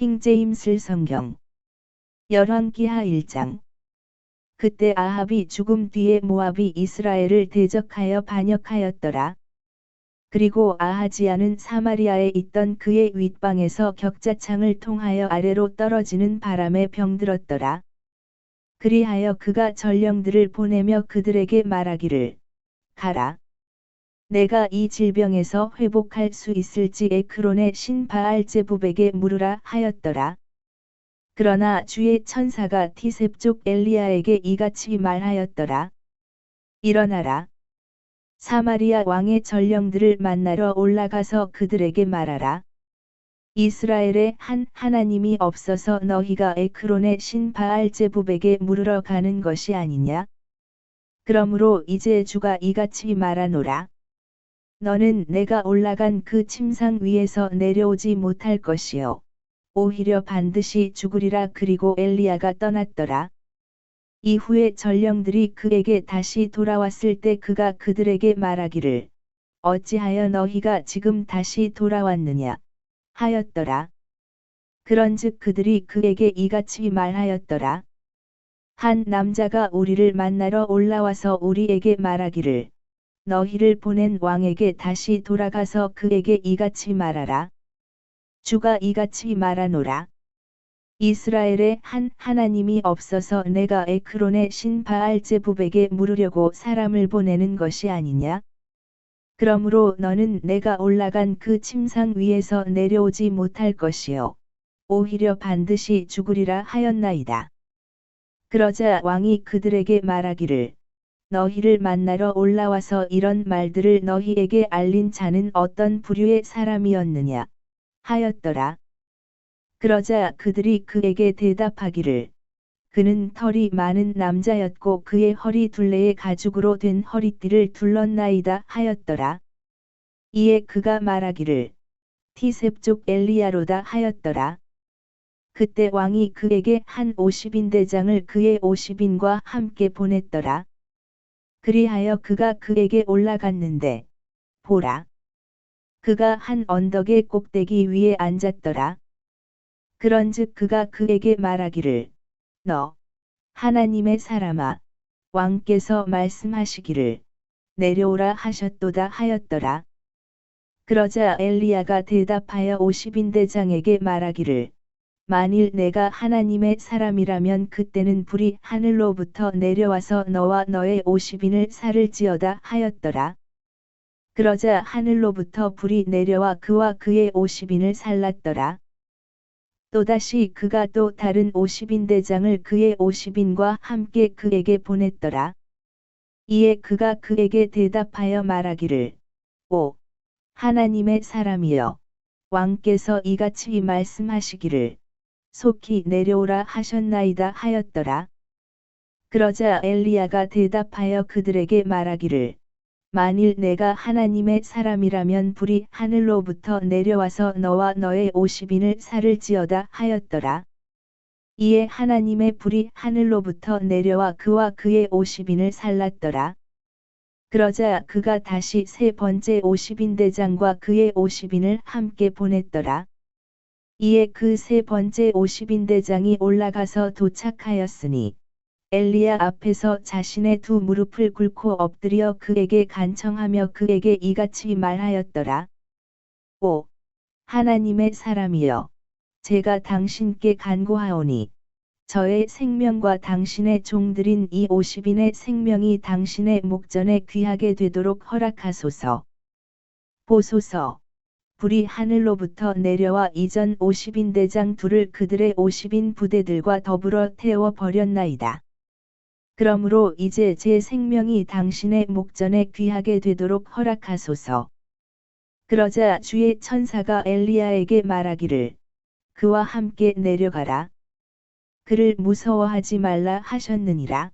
킹 제임스 성경 열왕기하 1장 그때 아합이 죽음 뒤에 모압이 이스라엘을 대적하여 반역하였더라. 그리고 아하지야는 사마리아에 있던 그의 윗방에서 격자창을 통하여 아래로 떨어지는 바람에 병들었더라. 그리하여 그가 전령들을 보내며 그들에게 말하기를 가라. 내가 이 질병에서 회복할 수 있을지 에크론의 신 바알제부백에 물으라 하였더라. 그러나 주의 천사가 티셉족 엘리야에게 이같이 말하였더라. 일어나라. 사마리아 왕의 전령들을 만나러 올라가서 그들에게 말하라. 이스라엘에 한 하나님이 없어서 너희가 에크론의 신 바알제부백에 물으러 가는 것이 아니냐? 그러므로 이제 주가 이같이 말하노라. 너는 내가 올라간 그 침상 위에서 내려오지 못할 것이요. 오히려 반드시 죽으리라 그리고 엘리야가 떠났더라. 이후에 전령들이 그에게 다시 돌아왔을 때 그가 그들에게 말하기를 어찌하여 너희가 지금 다시 돌아왔느냐 하였더라. 그런즉 그들이 그에게 이같이 말하였더라. 한 남자가 우리를 만나러 올라와서 우리에게 말하기를 너희를 보낸 왕에게 다시 돌아가서 그에게 이같이 말하라. 주가 이같이 말하노라. 이스라엘에 한 하나님이 없어서 내가 에크론의 신 바알 제부백에 물으려고 사람을 보내는 것이 아니냐? 그러므로 너는 내가 올라간 그 침상 위에서 내려오지 못할 것이요. 오히려 반드시 죽으리라 하였나이다. 그러자 왕이 그들에게 말하기를 너희를 만나러 올라와서 이런 말들을 너희에게 알린 자는 어떤 부류의 사람이었느냐 하였더라. 그러자 그들이 그에게 대답하기를 그는 털이 많은 남자였고 그의 허리 둘레에 가죽으로 된 허리띠를 둘렀나이다 하였더라. 이에 그가 말하기를 티셉 족 엘리야로다 하였더라. 그때 왕이 그에게 한 50인 대장을 그의 50인과 함께 보냈더라. 그리하여 그가 그에게 올라갔는데 보라. 그가 한 언덕의 꼭대기 위에 앉았더라. 그런즉 그가 그에게 말하기를 너 하나님의 사람아 왕께서 말씀하시기를 내려오라 하셨도다 하였더라. 그러자 엘리야가 대답하여 50인 대장에게 말하기를 만일 내가 하나님의 사람이라면 그때는 불이 하늘로부터 내려와서 너와 너의 50인을 살을지어다 하였더라. 그러자 하늘로부터 불이 내려와 그와 그의 50인을 살랐더라. 또다시 그가 또 다른 50인 대장을 그의 50인과 함께 그에게 보냈더라. 이에 그가 그에게 대답하여 말하기를 오 하나님의 사람이여 왕께서 이같이 말씀하시기를 속히 내려오라 하셨나이다 하였더라. 그러자 엘리야가 대답하여 그들에게 말하기를 만일 내가 하나님의 사람이라면 불이 하늘로부터 내려와서 너와 너의 오십인을 살을지어다 하였더라. 이에 하나님의 불이 하늘로부터 내려와 그와 그의 오십인을 살랐더라. 그러자 그가 다시 세 번째 오십인 대장과 그의 오십인을 함께 보냈더라. 이에 그 세 번째 오십인 대장이 올라가서 도착하였으니 엘리야 앞에서 자신의 두 무릎을 꿇고 엎드려 그에게 간청하며 그에게 이같이 말하였더라. 오! 하나님의 사람이여! 제가 당신께 간구하오니 저의 생명과 당신의 종들인 이 오십인의 생명이 당신의 목전에 귀하게 되도록 허락하소서. 보소서. 불이 하늘로부터 내려와 이전 오십인 대장 둘을 그들의 오십인 부대들과 더불어 태워 버렸나이다. 그러므로 이제 제 생명이 당신의 목전에 귀하게 되도록 허락하소서. 그러자 주의 천사가 엘리야에게 말하기를 그와 함께 내려가라. 그를 무서워하지 말라 하셨느니라.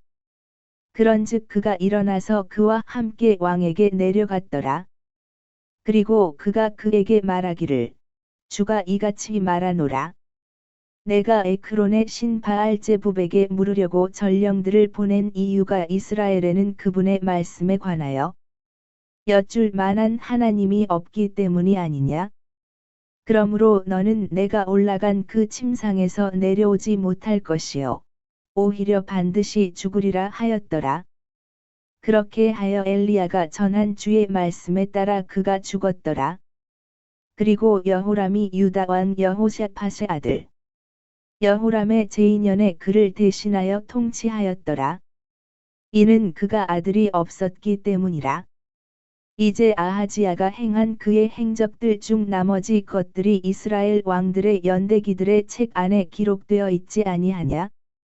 그런즉 그가 일어나서 그와 함께 왕에게 내려갔더라. 그리고 그가 그에게 말하기를 주가 이같이 말하노라. 내가 에크론의 신 바알 제부백에 물으려고 전령들을 보낸 이유가 이스라엘에는 그분의 말씀에 관하여 여쭐 만한 하나님이 없기 때문이 아니냐? 그러므로 너는 내가 올라간 그 침상에서 내려오지 못할 것이요. 오히려 반드시 죽으리라 하였더라. 그렇게 하여 엘리야가 전한 주의 말씀에 따라 그가 죽었더라. 그리고 여호람이 유다 왕 여호샤팟의 아들 여호람의 제2년에 그를 대신하여 통치하였더라. 이는 그가 아들이 없었기 때문이라. 이제 아하지야가 행한 그의 행적들 중 나머지 것들이 이스라엘 왕들의 연대기들의 책 안에 기록되어 있지 아니하냐?